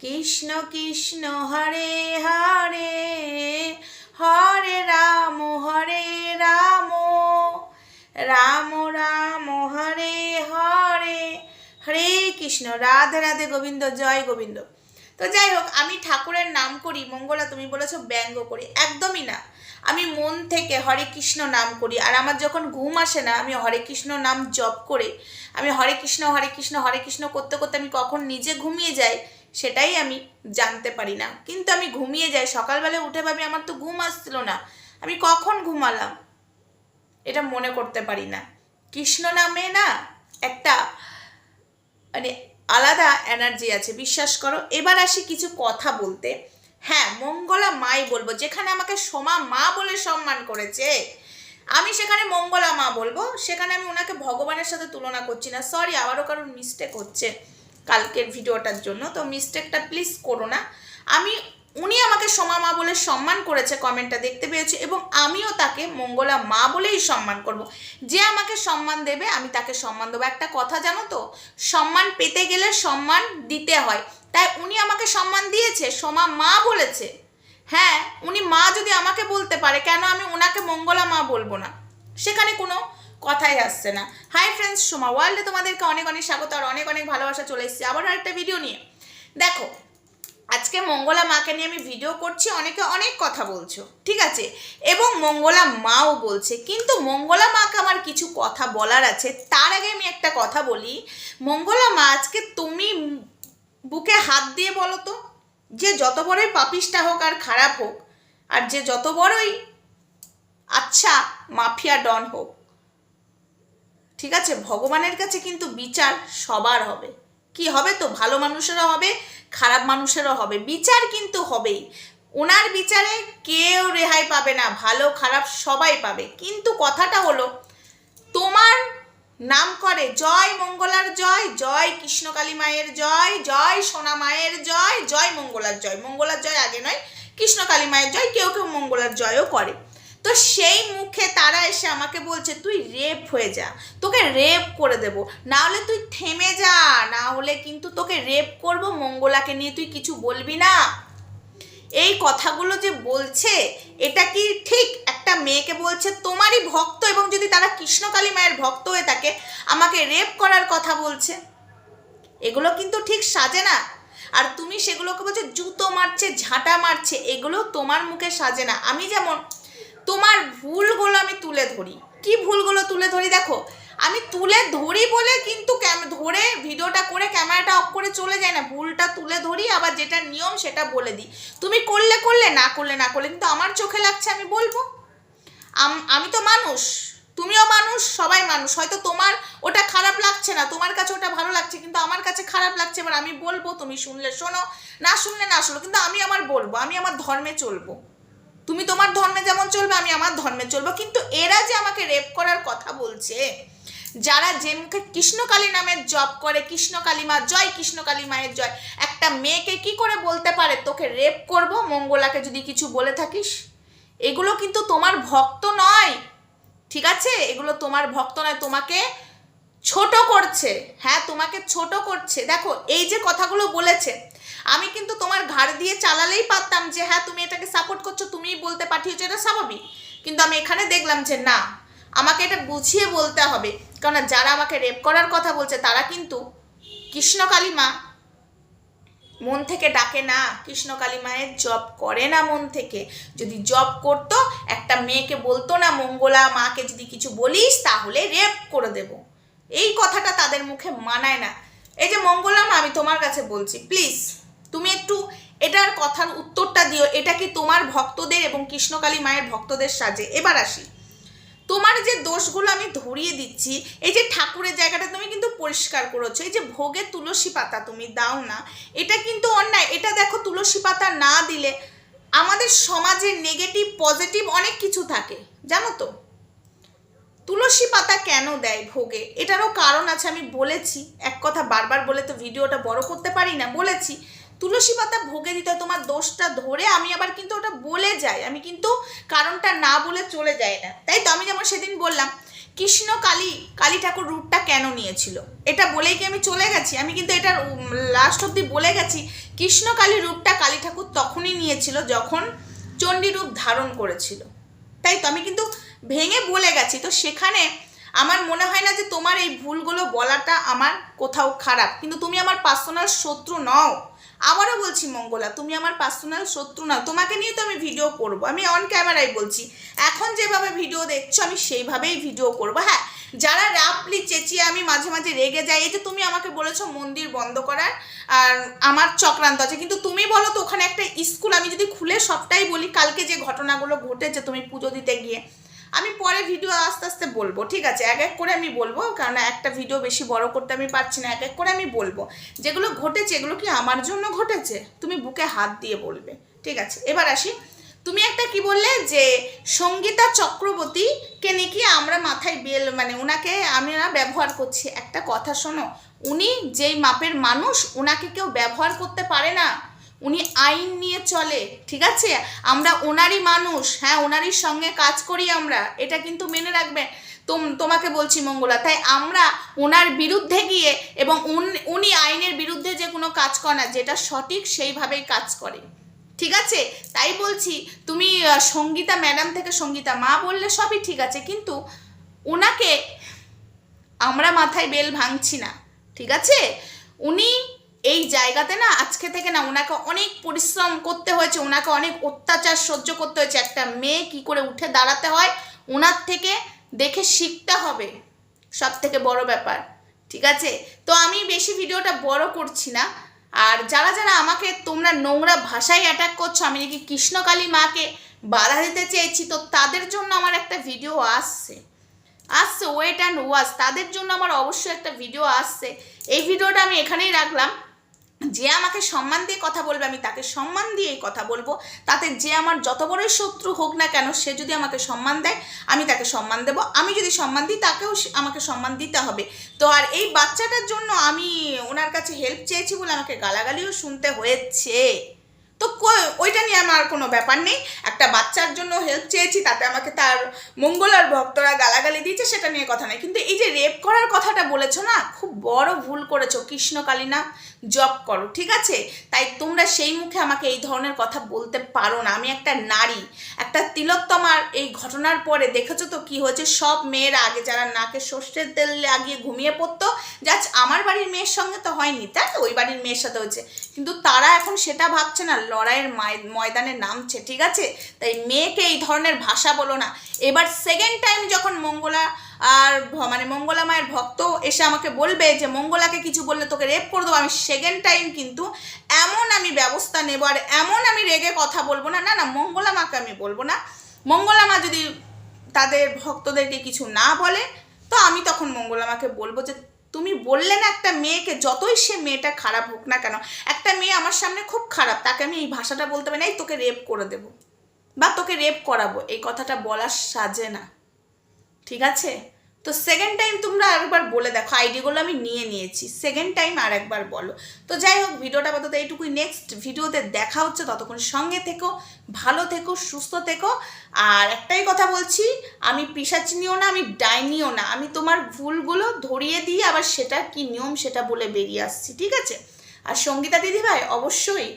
কৃষ্ণ কৃষ্ণ হরে হরে হরে রাম হরে রাম রাম রাম হরে হরে। হরে কৃষ্ণ, রাধে রাধে গোবিন্দ, জয় গোবিন্দ। তো যাই হোক, আমি ঠাকুরের নাম করি, মঙ্গলা তুমি বলেছ ব্যঙ্গ করি, একদমই না। আমি মন থেকে হরে কৃষ্ণ নাম করি, আর আমার যখন ঘুম আসে না, আমি হরে কৃষ্ণ নাম জপ করে, আমি হরে কৃষ্ণ হরে কৃষ্ণ হরে কৃষ্ণ করতে করতে আমি কখন নিজে ঘুমিয়ে যাই সেটাই আমি জানতে পারি না। কিন্তু আমি ঘুমিয়ে যাই। সকালবেলা উঠে ভাবি, আমার তো ঘুম আসছিল না। আমি কখন ঘুমালাম? এটা মনে করতে পারি না। কৃষ্ণ নামে না একটা মানে আলাদা এনার্জি আছে, বিশ্বাস করো। এবার আসি কিছু কথা বলতে। হ্যাঁ মঙ্গলা মাই বলব, যেখানে আমাকে সোমা মা বলে সম্মান করেছে। আমি সেখানে মঙ্গলা মা বলব। সেখানে আমি ওনাকে ভগবানের সাথে তুলনা করছি না। সরি আবারও কারণ মিস্টেক হচ্ছে। কালকের ভিডিওটার জন্য, তো মিস্টেকটা প্লিজ করো না। আমি, উনি আমাকে সোমা মা বলে সম্মান করেছে কমেন্টটা দেখতে পেয়েছি এবং আমিও তাকে মঙ্গলা মা বলেই সম্মান করব। যে আমাকে সম্মান দেবে, আমি তাকে সম্মান দেবো। একটা কথা জানো তো, সম্মান পেতে গেলে সম্মান দিতে হয়। তাই উনি আমাকে সম্মান দিয়েছে, সোমা মা বলেছে। হ্যাঁ উনি মা যদি আমাকে বলতে পারে, কেন আমি ওনাকে মঙ্গলা মা বলব না? সেখানে কোনো কথাই আসছে না। হাই ফ্রেন্ডস সোমা ওয়ার্ল্ডে তোমাদেরকে অনেক অনেক স্বাগত আর অনেক অনেক ভালোবাসা চলে এসেছে। আবার আরেকটা ভিডিও নিয়ে। দেখো, আজকে মঙ্গলা মাকে নিয়ে আমি ভিডিও করছি, অনেকে অনেক কথা বলছো, ঠিক আছে? এবং মঙ্গলা মাও বলছে, কিন্তু মঙ্গলা মাকে আমার কিছু কথা বলার আছে। তার আগে আমি একটা কথা বলি, মঙ্গলা মা, আজকে তুমি বুকে হাত দিয়ে বলো তো, যে যত বড়ই পাপিষ্টা হোক আর খারাপ হোক, আর যে যত বড়ই আচ্ছা মাফিয়া ডন হোক ঠিক আছে? ভগবানের কাছে কিন্তু বিচার সবার হবে। কি হবে তো? ভালো মানুষেরও হবে, খারাপ মানুষেরও হবে। বিচার কিন্তু হবেই। ওনার বিচারে কেউ রেহাই পাবে না, ভালো, খারাপ সবাই পাবে। কিন্তু কথাটা হলো, তোমার নাম করে জয় মঙ্গলার জয় জয় কৃষ্ণকালী মায়ের জয় জয় সোনা মায়ের জয় জয় মঙ্গলার জয়। মঙ্গলার জয় আগে নয় কৃষ্ণকালী মায়ের জয়, কেউ কেউ মঙ্গলার জয়ও করে। তো সেই মুখে তারা এসে আমাকে বলছে, তুই রেপ হয়ে যা, তোকে রেপ করে দেব। না হলে তুই থেমে যা, না হলে কিন্তু তোকে রেপ করব, মঙ্গলাকে নিয়ে তুই কিছু বলবি না। এই কথাগুলো যে বলছে, এটা কি ঠিক? একটা মেয়েকে বলছে, তোমারই ভক্ত এবং যদি তারা কৃষ্ণকালী মায়ের ভক্ত হয়ে থাকে, আমাকে রেপ করার কথা বলছে। এগুলো কিন্তু ঠিক সাজে না। আর তুমি সেগুলোকে বলছো, জুতো মারছে, ঝাঁটা মারছে, এগুলো তোমার মুখে সাজে না। আমি যেমন তোমার ভুলগুলো আমি তুলে ধরি। কি ভুলগুলো তুলে ধরি দেখো, আমি তুলে ধরি বলে কিন্তু ধরে ভিডিওটা করে ক্যামেরাটা অফ করে চলে যায় না। ভুলটা তুলে ধরি, আবার যেটা নিয়ম সেটা বলে দিই। তুমি করলে করলে, না করলে না করলে, কিন্তু আমার চোখে লাগছে আমি বলব। আমি তো মানুষ, তুমিও মানুষ, সবাই মানুষ। হয়তো তোমার ওটা খারাপ লাগছে না, তোমার কাছে ওটা ভালো লাগছে, কিন্তু আমার কাছে খারাপ লাগছে, এবার আমি বলব, তুমি শুনলে শোনো, না শুনলে না শোনো, কিন্তু আমি আমার বলব, আমি আমার ধর্মে চলবো। তুমি তোমার ধর্মে যেমন চলবে, আমি আমার ধর্মে চলবো। কিন্তু এরা যে আমাকে রেপ করার কথা বলছে, যারা যে মুখে কৃষ্ণকালী নামের জপ করে কৃষ্ণকালী মা জয় কৃষ্ণকালী মায়ের জয়, একটা মেয়েকে কি করে বলতে পারে, তোকে রেপ করব? মঙ্গলাকে যদি কিছু বলে থাকিস? এগুলো কিন্তু তোমার ভক্ত নয়, ঠিক আছে? এগুলো তোমার ভক্ত নয়, তোমাকে ছোট করছে। হ্যাঁ তোমাকে ছোট করছে। দেখো, এই যে কথাগুলো বলেছে, আমি কিন্তু তোমার ঘাড় দিয়ে চালালেই পারতাম যে হ্যাঁ তুমি এটাকে সাপোর্ট করছ, তুমিই বলতে পাঠিয়েছো, এটা স্বাভাবিক। কিন্তু আমি এখানে দেখলাম যে, না, আমাকে এটা বুঝিয়ে বলতে হবে। কারণ যারা আমাকে রেপ করার কথা বলছে, তারা কিন্তু কৃষ্ণকালী মা মন থেকে ডাকে না। কৃষ্ণকালী মায়ের জব করে না মন থেকে। যদি জব করতো, একটা মেয়েকে বলতো না, মঙ্গলা মাকে যদি কিছু বলিস, তাহলে রেপ করে দেব। এই কথাটা তাদের মুখে মানায় না। এই যে মঙ্গলাম আমি তোমার কাছে বলছি প্লিজ তুমি একটু এটার কথার উত্তরটা দিও। এটা কি তোমার ভক্তদের এবং কৃষ্ণকালী মায়ের ভক্তদের সাজে? এবার আসি। তোমার যে দোষগুলো আমি ধরিয়ে দিচ্ছি, এই যে ঠাকুরের জায়গাটা তুমি কিন্তু পরিষ্কার করেছ, এই যে ভোগে তুলসী পাতা তুমি দাও না, এটা কিন্তু অন্যায়। এটা দেখো, তুলসী পাতা না দিলে আমাদের সমাজে নেগেটিভ পজিটিভ অনেক কিছু থাকে, জানো তো? তুলসী পাতা কেন দেয় ভোগে? এটারও কারণ আছে, আমি বলেছি। এক কথা বারবার বলে তো ভিডিওটা বড় করতে পারি না, বলেছি। তুলসী পাতা ভোগে দিতে তোমার দোষটা ধরে আমি আবার কিন্তু ওটা বলে যাই। আমি কিন্তু কারণটা না বলে চলে যাই না। তাই তো আমি যেমন সেদিন বললাম, কৃষ্ণ কালী কালী ঠাকুর রূপটা কেন নিয়েছিল? এটা বলেই কি আমি চলে গেছি? আমি কিন্তু এটার লাস্ট অব্দি বলে গেছি, কৃষ্ণ কালী রূপটা কালী ঠাকুর তখনই নিয়েছিল যখন চণ্ডী রূপ ধারণ করেছিল। তাই তো আমি কিন্তু ভেঙে বলে গেছি। তো সেখানে আমার মনে হয় না যে তোমার এই ভুলগুলো বলাটা আমার কোথাও খারাপ। কিন্তু তুমি আমার পার্সোনাল শত্রু নও। আবারও বলছি, মঙ্গলা, তুমি আমার পার্সোনাল শত্রু নাও। তোমাকে নিয়ে তো আমি ভিডিও করব। আমি অন ক্যামেরায় বলছি। এখন যেভাবে ভিডিও দেখছ, আমি সেইভাবেই ভিডিও করব। হ্যাঁ যারা রাপলি, চেঁচিয়ে আমি মাঝে মাঝে রেগে যাই, এই যে তুমি আমাকে বলেছ মন্দির বন্ধ করার, আর আমার চক্রান্ত আছে। কিন্তু তুমি বলো তো, ওখানে একটা স্কুল, আমি যদি খুলে সবটাই বলি, কালকে যে ঘটনাগুলো ঘটেছে, তুমি পুজো দিতে গিয়ে আমি পরে ভিডিও আস্তে আস্তে বলব, ঠিক আছে? এক এক করে আমি বলব, কারণ একটা ভিডিও বেশি বড় করতে আমি পারছি না, এক এক করে আমি বলব। যেগুলো ঘটেছে, এগুলো কি আমার জন্য ঘটেছে? তুমি বুকে হাত দিয়ে বলবে, ঠিক আছে? এবার আসি। তুমি একটা কি বললে যে, সঙ্গীতা চক্রবর্তীকে নাকি আমরা মাথায় বেল মানে ওনাকে আমরা ব্যবহার করছি? একটা কথা শোনো, উনি যেই মাপের মানুষ ওনাকে কেউ ব্যবহার করতে পারে না। উনি আইন নিয়ে চলে, ঠিক আছে? আমরা ওনারই মানুষ হ্যাঁ ওনারই সঙ্গে কাজ করি আমরা, এটা কিন্তু মেনে রাখবেন তোম, তোমাকে বলছি মঙ্গলা, তাই আমরা ওনার বিরুদ্ধে গিয়ে এবং উন- উনি আইনের বিরুদ্ধে যে কোনো কাজ করে না, যেটা সঠিক সেইভাবেই কাজ করে, ঠিক আছে? তাই বলছি, তুমি সঙ্গীতা ম্যাডাম থেকে সঙ্গীতা মা বললে সবই ঠিক আছে, কিন্তু ওনাকে আমরা মাথায় বেল ভাঙছি না, ঠিক আছে? উনি এই জায়গাতে না আজকে থেকে না ওনাকে অনেক পরিশ্রম করতে হয়েছে, ওনাকে অনেক অত্যাচার সহ্য করতে হয়েছে। একটা মেয়ে কি করে উঠে দাঁড়াতে হয়, ওনার থেকে দেখে শিখতে হবে। সব থেকে বড় ব্যাপার, ঠিক আছে? তো আমি বেশি ভিডিওটা বড় করছি না। আর যারা যারা আমাকে তোমরা নোংরা ভাষায় অ্যাটাক করছ, আমি নাকি কৃষ্ণকালী মাকে বাধা দিতে চেয়েছি, তো তাদের জন্য আমার একটা ভিডিও আসছে। আসছে ওয়েট অ্যান্ড ওয়াচ তাদের জন্য আমার অবশ্যই একটা ভিডিও আসছে। এই ভিডিওটা আমি এখানেই রাখলাম। যে আমাকে সম্মান দিয়ে কথা বলবে, আমি তাকে সম্মান দিয়েই কথা বলব। তাতে যে আমার যত বড়ই শত্রু হোক না কেন, সে যদি আমাকে সম্মান দেয়, আমি তাকে সম্মান দেব। আমি যদি সম্মান দিই, তাকেও আমাকে সম্মান দিতে হবে। তো আর এই বাচ্চাটার জন্য আমি ওনার কাছে হেল্প চেয়েছি বলে আমাকে গালাগালিও শুনতে হয়েছে। তো ওইটা নিয়ে আমার কোনো ব্যাপার নেই। একটা বাচ্চার জন্য হেল্প চেয়েছি, তাতে আমাকে তার মঙ্গলার ভক্তরা গালাগালি দিয়েছে, সেটা নিয়ে কথা নেই। কিন্তু এই যে রেপ করার কথাটা বলেছ না, খুব বড় ভুল করেছ কৃষ্ণকালী না জব করো, ঠিক আছে? তাই তোমরা সেই মুখে আমাকে এই ধরনের কথা বলতে পারো না। আমি একটা নারী। একটা তিলোত্তমার এই ঘটনার পরে দেখেছ তো কি হয়েছে? সব মেয়েরা আগে যারা নাকে সর্ষের তেল লাগিয়ে ঘুমিয়ে পড়তো, জাস্ট আমার বাড়ির মেয়ের সঙ্গে তো হয়নি, তাই? ওই বাড়ির মেয়ের সাথে হয়েছে। কিন্তু তারা এখন সেটা ভাবছে না লড়াইয়ের ময়- ময়দানে নামছে, ঠিক আছে? তাই মেয়েকে এই ধরনের ভাষা বলো না। এবার সেকেন্ড টাইম যখন মঙ্গলা আর মানে মঙ্গলা মায়ের ভক্ত এসে আমাকে বলবে যে, মঙ্গলাকে কিছু বললে তোকে রেপ করে দেবো, আমি সেকেন্ড টাইম কিন্তু এমন আমি ব্যবস্থা নেব আর এমন আমি রেগে কথা বলব না। না না, মঙ্গলা মাকে আমি বলব না। মঙ্গলা মা যদি তাদের ভক্তদেরকে কিছু না বলে, তো আমি তখন মঙ্গলামাকে বলব যে তুমি বললে না একটা মেয়েকে, যতই সে মেয়েটা খারাপ হোক না কেন, একটা মেয়ে আমার সামনে খুব খারাপ, তাকে আমি এই ভাষাটা বলতে পারি না, "এই তোকে রেপ করে দেব বা তোকে রেপ করাবো। এই কথাটা বলার সাজে না। ঠিক আছে? তো সেকেন্ড টাইম তোমরা আরেকবার বলে দেখো আইডিগুলো আমি নিয়ে নিয়েছি। সেকেন্ড টাইম আর একবার বলো। তো যাই হোক, ভিডিওটা আপাতত এইটুকুই। নেক্সট ভিডিওতে দেখা হচ্ছে, ততক্ষণ সঙ্গে থেকো, ভালো থেকো, সুস্থ থেকো। আর একটাই কথা বলছি, আমি পিসাচিনিও না, আমি ডাইনিও না। আমি তোমার ভুলগুলো ধরিয়ে দিয়ে আবার সেটা কি নিয়ম, সেটা বলে বেরিয়ে আসছি, ঠিক আছে? আর সঙ্গীতা দিদিভাই, অবশ্যই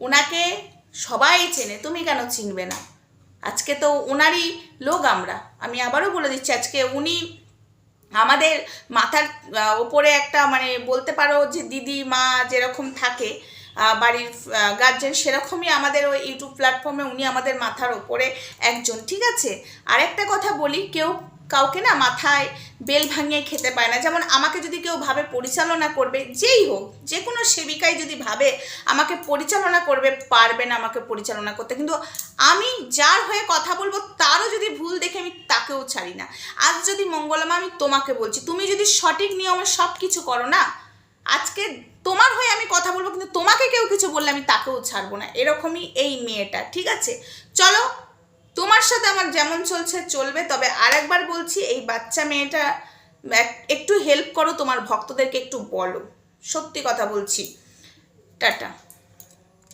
ওনাকে সবাই চেনে, তুমি কেন চিনবে না? আজকে তো ওনারই লোক আমরা। আমি আবারও বলে দিচ্ছি, আজকে উনি আমাদের মাথার ওপরে একটা মানে বলতে পারো যে দিদি, মা যেরকম থাকে বাড়ির গার্জেন সেরকমই আমাদের ওই ইউটিউব প্ল্যাটফর্মে উনি আমাদের মাথার ওপরে একজন, ঠিক আছে? আর একটা কথা বলি, কেউ কাউকে না মাথায় বেল ভাঙিয়ে খেতে পায় না। যেমন আমাকে যদি কেউ ভাবে পরিচালনা করবে, যেই হোক যে কোনো সেবিকাই যদি ভাবে আমাকে পরিচালনা করবে, পারবে না আমাকে পরিচালনা করতে। কিন্তু আমি যার হয়ে কথা বলব, তারও যদি ভুল দেখে আমি তাকেও ছাড়ি না। আজ যদি মঙ্গলমা, আমি তোমাকে বলছি, তুমি যদি সঠিক নিয়মে সব কিছু করো না, আজকে তোমার হয়ে আমি কথা বলব, কিন্তু তোমাকে কেউ কিছু বললে আমি তাকেও ছাড়বো না। এরকমই এই মেয়েটা, ঠিক আছে? চলো তোমার সাথে আমার যেমন চলছে, চলবে। তবে আরেকবার বলছি, এই বাচ্চা মেয়েটা, এক- একটু হেল্প করো, তোমার ভক্তদেরকে একটু বলো। সত্যি কথা বলছি। টাটা।